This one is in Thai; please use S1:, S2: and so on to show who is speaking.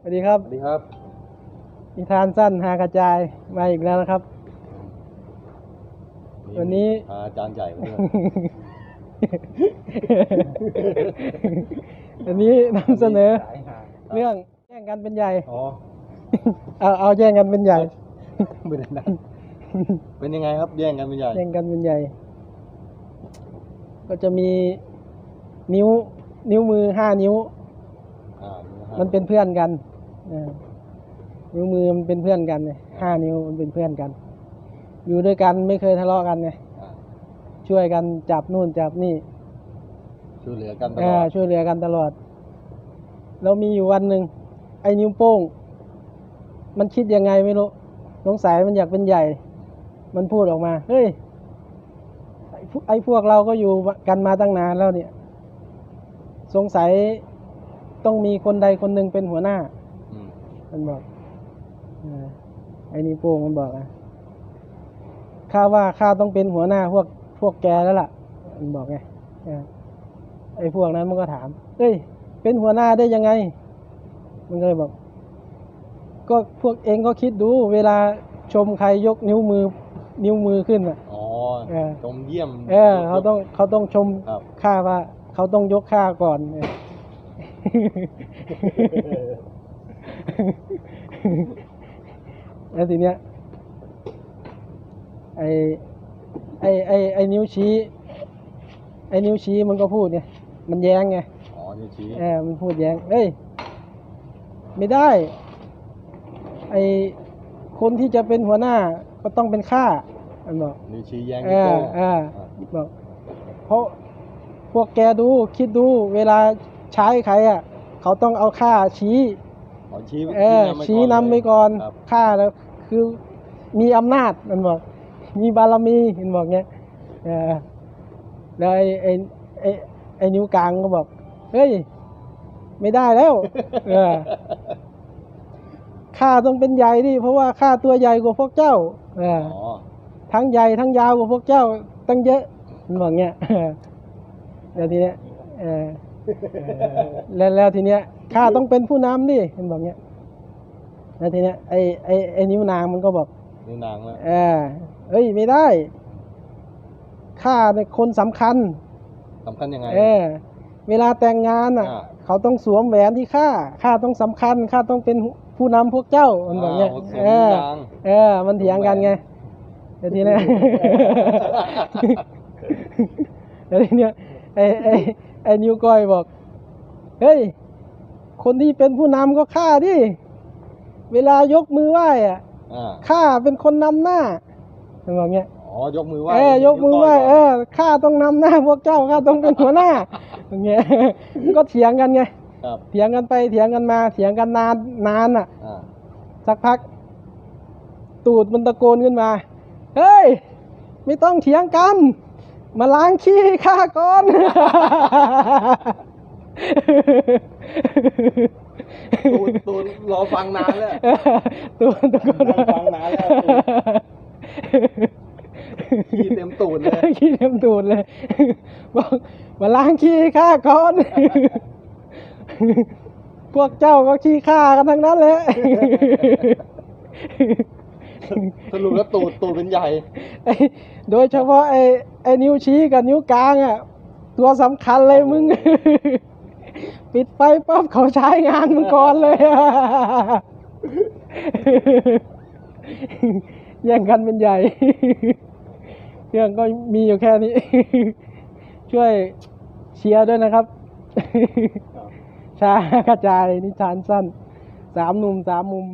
S1: สวัสดีครับ
S2: สวัสดีครับ
S1: นิทานสั้นหากระจายมาอีกแล้วนะครับ วันนี้
S2: พาอาจารย์ใหญ่มาด้วย
S1: วันนี้นำเสนอ เรื่องแย่งกันเป็นใหญ่
S2: อ๋อ
S1: เอาเอาแย่งกันเป็นใหญ่
S2: ไม่ได้นั่นเป็นยังไงครับ แย่งกันเป็นใหญ่
S1: แย่งกันเป็นใหญ่ ก็จะมีนิ้ว นิ้วมือห้านิ้ว
S2: อ่า
S1: มันเป็นเพื่อนกันเออนิ้วมือมันเป็นเพื่อนกันเนี่ยห้านิ้วมันเป็นเพื่อนกัน อยู่ด้วยกันไม่เคยทะเลาะกันไง
S2: อ่า
S1: ช่วยกันจับนู่นจับนี่
S2: ช่วยเหลือกันต
S1: เอ
S2: ลอ
S1: อ
S2: ด
S1: ช่วยเหลือกันตลอดแล้วมีอยู่วันหนึ่งไอ้นิ้วโป้ง มันคิดยังไงไม่รู้สงสัยมันอยากเป็นใหญ่ มันพูดออกมา เฮ้ยไอ้พวกไอ้พวกเราก็อยู่กันมาตั้งนานแล้วเนี่ย สงสัย ต้องมีคนใดคนหนึ่งเป็นหัวหน้า
S2: อืม
S1: มันบอกเออไอ้นิ้วโป้งมันบอกอะข้าว่าข้าต้องเป็นหัวหน้าพวกพวกแกแล้วล่ะ มันบอกไงเออไอ้พวกนั้นมันก็ถาม เอ้ย เป็นหัวหน้าได้ยังไง มันก็เลยบอก ก็พวกเองก็คิดดู เวลาชมใครยกนิ้วมือ นิ้วมือขึ้นอะ
S2: อ๋อ
S1: เออ
S2: ชมเยี่ยม
S1: เออเขาต้องเขาต้องชม
S2: ครับ
S1: ข้าว่า เขาต้องยกข้าก่อนเออ แล้วทีเนี้ยไอไอไอไอนิ้วชี้ ไอนิ้วชี้มันก็พูดไงมันแย้งไง
S2: อ๋อนิ้วชี้
S1: เออมันพูดแย้งเอ้ยไม่ได้ ไอคนที่จะเป็นหัวหน้าก็ต้องเป็นข้ามันบอก
S2: นิ้วชี้แย่ง
S1: เอ
S2: นิ้ว
S1: อ
S2: โป้ง
S1: เออ
S2: อ่า
S1: บอกเพราะพวกแกดูคิดดูเวลาใช้ใครอะเขาต้องเอาค่าชี้
S2: อ๋อชี้
S1: เออชี้นำไปก่อน
S2: ครับ
S1: ค่าแล้วคือมีอำนาจมันบอก มีบารมีมันบอกเงี้ยเออแล้วไอ้ไอ้ไอ้ไอ้นิ้วกลางก็บอกเฮ้ยไม่ได้แล้วเออข้าต้องเป็นใหญ่ดิเพราะว่าข้าตัวใหญ่กว่าพวกเจ้าเออ
S2: อ๋อ
S1: ทั้งใหญ่ทั้งยาวกว่าพวกเจ้า ตั้งเยอะมันบอกเงี้ยแล้วทีเนี้ยเออ แล้วแล้วทีเนี้ยข้าต้องเป็นผู้นำดิมันบอกเงี้ยแล้วทีเนี้ยไอ้ไอ้ไอ้นิ้วนางมันก็บอก
S2: นิ้วนางแล้ว
S1: เออเอ้ยไม่ได้ข้าเป็นคนสำคัญ
S2: สำคัญยังไง
S1: เออเวลาแต่งงานอะ
S2: อ่า
S1: เขาต้องสวมแหวนที่ข้าข้าต้องสำคัญข้าต้องเป็นผู้นำพวกเจ้ามันบอกเงี้ยา
S2: วสวม
S1: เออ
S2: นิ้วนาง
S1: เออ มันเถียงกันไงเดี๋ยวทีเนี้ยเดี๋ยวทีเนี้ยไอ้ไอ้ ไอ้นิ้วก้อยบอก เฮ้ย คนที่เป็นผู้นำก็ข้าดิ เวลายกมือไหว้อะ
S2: อ่า
S1: ข้าเป็นคนนำหน้ามันบอกเงี้ย
S2: อ๋อ ยกมือไหว้
S1: เออยกมือไหว้
S2: นิ้
S1: เอ
S2: ก้ย
S1: อข้าต้องนำหน้าพวกเจ้าข้าต้องเป็นหัวหน้าอย่างเงี้ย ก็เถียงกันไง
S2: ครับ
S1: เถียงกันไปเถียงกันมาเถียงกันนานนานอะ
S2: อ่า
S1: สักพัก ตูดมันตะโกนขึ้นมา เฮ้ย ไม่ต้องเถียงกัน มาล้างขี้ข้าก่อน
S2: ตูนตูนรอฟังนานแล้ว
S1: ตูดตะโกน
S2: นั่งฟังนานแล้วขี้เต็มตูดเลย
S1: ขี้เต็มตูดเลยบอกมาล้างขี้ข้าก่อน พวกเจ้าก็ขี้ข้ากันทั้งนั้นแหละ
S2: สรุปแล้วตูดตูดเป็นใหญ่
S1: โดยเฉพาะไอ้ไอ้นิ้วชี้กับนิ้วกลางอะตัวสำคัญเลยมึง ปิดไฟปั๊บเขาใช้งานมึงก่อนเลยอะแย่งกันเป็นใหญ่เรื่องก็มีอยู่แค่นี้ ช่วยเชียร์ด้วยนะครับ ชากระจายนิทานสั้น สามหนุ่มสามมุม